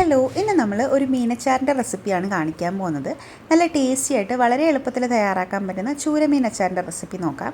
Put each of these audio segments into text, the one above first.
Hello ഇന്ന് നമ്മൾ ഒരു മീനച്ചാറിന്റെ റെസിപ്പിയാണ് കാണിക്കാൻ പോകുന്നത്. നല്ല ടേസ്റ്റി ആയിട്ട് വളരെ എളുപ്പത്തിൽ തയ്യാറാക്കാൻ പറ്റുന്ന ചൂര മീനച്ചാറിന്റെ റെസിപ്പി നോക്കാം.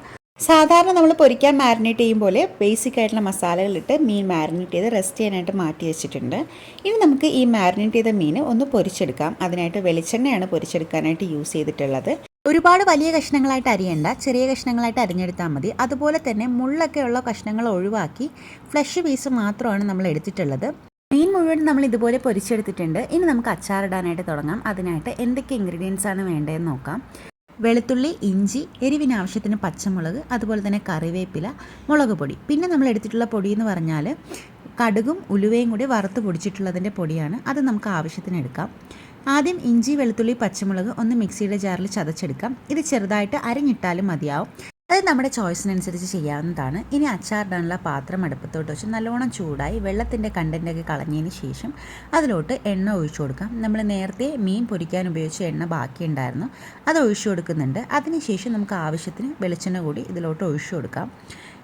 സാധാരണ നമ്മൾ പൊരിക്കാൻ മാരിനേറ്റ് ചെയ്യും പോലെ ബേസിക് ആയിട്ടുള്ള മസാലകളിട്ട് മീൻ മാരിനേറ്റ് ചെയ്ത് റെസ്റ്റ് ചെയ്യാനായിട്ട് മാറ്റി വെച്ചിട്ടുണ്ട്. ഇനി നമുക്ക് ഈ മാരിനേറ്റ് ചെയ്ത മീൻ ഒന്ന് പൊരിച്ചെടുക്കാം. അതിനായിട്ട് വെളിച്ചെണ്ണയാണ് പൊരിച്ചെടുക്കാനായിട്ട് യൂസ് ചെയ്തിട്ടുള്ളത്. ഒരുപാട് വലിയ കഷ്ണങ്ങളായിട്ട് അരിയണ്ട. ചെറിയ കഷ്ണങ്ങളായിട്ട് അരിഞ്ഞെടുത്താൽ മതി. അതുപോലെ തന്നെ മുള്ളൊക്കെയുള്ള കഷ്ണങ്ങൾ ഒഴിവാക്കി ഫ്ലഷ് പീസ് മാത്രമാണ് നമ്മൾ എടുത്തിട്ടുള്ളത് മീൻ മുഴുവൻ നമ്മൾ ഇതുപോലെ പൊരിച്ചെടുത്തിട്ടുണ്ട്. ഇനി നമുക്ക് അച്ചാറിടാനായിട്ട് തുടങ്ങാം. അതിനായിട്ട് എന്തൊക്കെ ഇൻഗ്രീഡിയൻസ് ആണ് വേണ്ടതെന്ന് നോക്കാം. വെളുത്തുള്ളി ഇഞ്ചി എരിവിനാവശ്യത്തിന് പച്ചമുളക് അതുപോലെ തന്നെ കറിവേപ്പില മുളക് പൊടി. പിന്നെ നമ്മൾ എടുത്തിട്ടുള്ള പൊടി എന്ന് പറഞ്ഞാൽ കടുകും ഉലുവയും കൂടി വറുത്ത് പൊടിച്ചിട്ടുള്ളതിന്റെ പൊടിയാണ്. അത് നമുക്ക് ആവശ്യത്തിന് എടുക്കാം. ആദ്യം ഇഞ്ചി വെളുത്തുള്ളി പച്ചമുളക് ഒന്ന് മിക്സിയുടെ ജാറിൽ ചതച്ചെടുക്കാം. ഇത് ചെറുതായിട്ട് അരിഞ്ഞിട്ടാലും മതിയാവും. അത് നമ്മുടെ ചോയ്സിനനുസരിച്ച് ചെയ്യാവുന്നതാണ്. ഇനി അച്ചാറിടാനുള്ള പാത്രം അടുപ്പത്തോട്ട് വെച്ച് നല്ലോണം ചൂടായി വെള്ളത്തിന്റെ കണ്ടന്റൊക്കെ കളഞ്ഞതിന് ശേഷം അതിലോട്ട് എണ്ണ ഒഴിച്ചു കൊടുക്കാം. നമ്മൾ നേരത്തെ മീൻ പൊരിക്കാൻ ഉപയോഗിച്ച എണ്ണ ബാക്കിയുണ്ടായിരുന്നു. അത് ഒഴിച്ചു കൊടുക്കുന്നുണ്ട്. അതിനുശേഷം നമുക്ക് ആവശ്യത്തിന് വെളിച്ചെണ്ണ കൂടി ഇതിലോട്ട് ഒഴിച്ചു കൊടുക്കാം.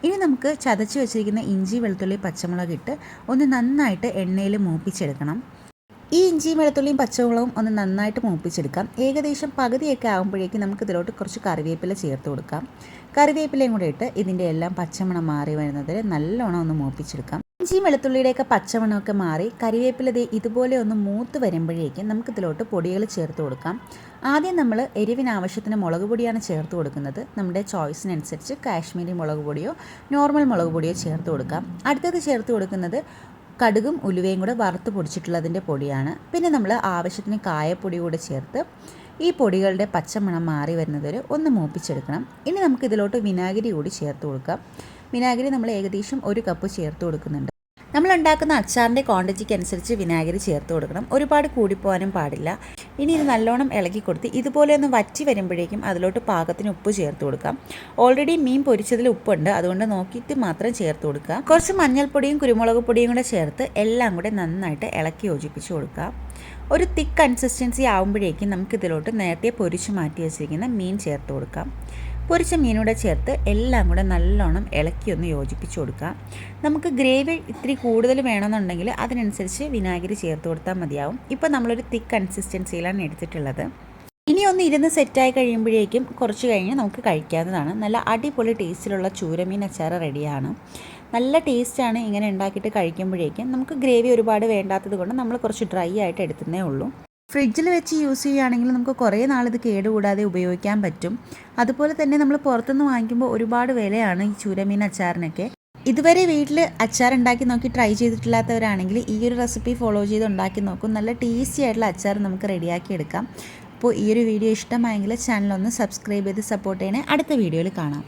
ഇനി നമുക്ക് ചതച്ച് വെച്ചിരിക്കുന്ന ഇഞ്ചി വെളുത്തുള്ളി പച്ചമുളക് ഇട്ട് ഒന്ന് നന്നായിട്ട് എണ്ണയിൽ മൂപ്പിച്ചെടുക്കണം. ഈ ഇഞ്ചിയും വെളുത്തുള്ളിയും പച്ചമുളകും ഒന്ന് നന്നായിട്ട് മൂപ്പിച്ചെടുക്കാം. ഏകദേശം പകുതിയൊക്കെ ആകുമ്പോഴേക്കും നമുക്ക് ഇതിലോട്ട് കുറച്ച് കറിവേപ്പില ചേർത്ത് കൊടുക്കാം. കറിവേപ്പിലയും കൂടെ ഇട്ട് ഇതിന്റെ എല്ലാം പച്ചമണം മാറി വരുന്നതിൽ നല്ലോണം ഒന്ന് മൂപ്പിച്ചെടുക്കാം. ഇഞ്ചിയും വെളുത്തുള്ളിയുടെയൊക്കെ പച്ചമണമൊക്കെ മാറി കറിവേപ്പില ഇതുപോലെ ഒന്ന് മൂത്ത് വരുമ്പോഴേക്കും നമുക്ക് ഇതിലോട്ട് പൊടികൾ ചേർത്ത് കൊടുക്കാം. ആദ്യം നമ്മൾ എരിവിനാവശ്യത്തിന് മുളക് പൊടിയാണ് ചേർത്ത് കൊടുക്കുന്നത്. നമ്മുടെ ചോയ്സിനനുസരിച്ച് കാശ്മീരി മുളക് പൊടിയോ നോർമൽ മുളക് പൊടിയോ ചേർത്ത് കൊടുക്കാം. അടുത്തത് ചേർത്ത് കൊടുക്കുന്നത് കടുകും ഉലുവയും കൂടെ വറുത്ത് പൊടിച്ചിട്ടുള്ളതിന്റെ പൊടിയാണ്. പിന്നെ നമ്മൾ ആവശ്യത്തിന് കായപ്പൊടി കൂടെ ചേർത്ത് ഈ പൊടികളുടെ പച്ചമണം മാറി വരെ ഒന്ന് മൂപ്പിച്ചെടുക്കണം. ഇനി നമുക്ക് ഇതിലോട്ട് വിനാഗിരി കൂടി ചേർത്ത് കൊടുക്കാം. വിനാഗിരി നമ്മൾ ഏകദേശം ഒരു കപ്പ് ചേർത്ത് കൊടുക്കുന്നുണ്ട്. നമ്മൾ ഉണ്ടാക്കുന്ന അച്ചാറിന്റെ ക്വാണ്ടിറ്റിക്ക് അനുസരിച്ച് വിനാഗിരി ചേർത്ത് കൊടുക്കണം. ഒരുപാട് കൂടിപ്പോകാനും പാടില്ല. ഇനി ഇത് നല്ലോണം ഇളക്കി കൊടുത്ത് ഇതുപോലെ ഒന്ന് വറ്റി വരുമ്പോഴേക്കും അതിലോട്ട് പാകത്തിന് ഉപ്പ് ചേർത്ത് കൊടുക്കാം. ഓൾറെഡി മീൻ പൊരിച്ചതിൽ ഉപ്പുണ്ട്. അതുകൊണ്ട് നോക്കിയിട്ട് മാത്രം ചേർത്ത് കൊടുക്കുക. കുറച്ച് മഞ്ഞൾപ്പൊടിയും കുരുമുളക് പൊടിയും കൂടെ ചേർത്ത് എല്ലാം കൂടെ നന്നായിട്ട് ഇളക്കി യോജിപ്പിച്ച് കൊടുക്കുക ഒരു തിക്ക് കൺസിസ്റ്റൻസി ആകുമ്പോഴേക്കും നമുക്ക് ഇതിലോട്ട് നേരത്തെ പൊരിച്ച് മാറ്റി വെച്ചിരിക്കുന്ന മീൻ ചേർത്ത് കൊടുക്കാം. പൊരിച്ച മീനൂടെ ചേർത്ത് എല്ലാം കൂടെ നല്ലോണം ഇളക്കി ഒന്ന് യോജിപ്പിച്ച് കൊടുക്കുക. നമുക്ക് ഗ്രേവി ഇത്തിരി കൂടുതൽ വേണമെന്നുണ്ടെങ്കിൽ അതിനനുസരിച്ച് വിനാഗിരി ചേർത്ത് കൊടുത്താൽ മതിയാവും. ഇപ്പോൾ നമ്മളൊരു തിക്ക് കൺസിസ്റ്റൻസിയിലാണ് എടുത്തിട്ടുള്ളത്. ഇനി ഒന്ന് ഇരുന്ന് സെറ്റായി കഴിയുമ്പോഴേക്കും കുറച്ച് കഴിഞ്ഞ് നമുക്ക് കഴിക്കാവുന്നതാണ്. നല്ല അടിപൊളി ടേസ്റ്റിലുള്ള ചൂരമീൻ അച്ചാർ റെഡിയാണ്. നല്ല ടേസ്റ്റാണ് ഇങ്ങനെ ഉണ്ടാക്കിയിട്ട് കഴിക്കുമ്പോഴേക്കും. നമുക്ക് ഗ്രേവി ഒരുപാട് വേണ്ടാത്തത് കൊണ്ട് നമ്മൾ കുറച്ച് ഡ്രൈ ആയിട്ട് എടുക്കുന്നേ ഉള്ളൂ. ഫ്രിഡ്ജിൽ വെച്ച് യൂസ് ചെയ്യുകയാണെങ്കിൽ നമുക്ക് കുറേ നാളിത് കേടുകൂടാതെ ഉപയോഗിക്കാൻ പറ്റും. അതുപോലെ തന്നെ നമ്മൾ പുറത്തുനിന്ന് വാങ്ങിക്കുമ്പോൾ ഒരുപാട് വിലയാണ് ഈ ചൂരമീൻ അച്ചാറിനൊക്കെ. ഇതുവരെ വീട്ടിൽ അച്ചാർ ഉണ്ടാക്കി നോക്കി ട്രൈ ചെയ്തിട്ടില്ലാത്തവരാണെങ്കിൽ ഈ ഒരു റെസിപ്പി ഫോളോ ചെയ്ത് ഉണ്ടാക്കി നോക്കും. നല്ല ടേസ്റ്റി ആയിട്ടുള്ള അച്ചാർ നമുക്ക് റെഡിയാക്കി എടുക്കാം. അപ്പോൾ ഈ ഒരു വീഡിയോ ഇഷ്ടമായെങ്കിൽ ചാനൽ ഒന്ന് സബ്സ്ക്രൈബ് ചെയ്ത് സപ്പോർട്ട് ചെയ്യണേ. അടുത്ത വീഡിയോയിൽ കാണാം.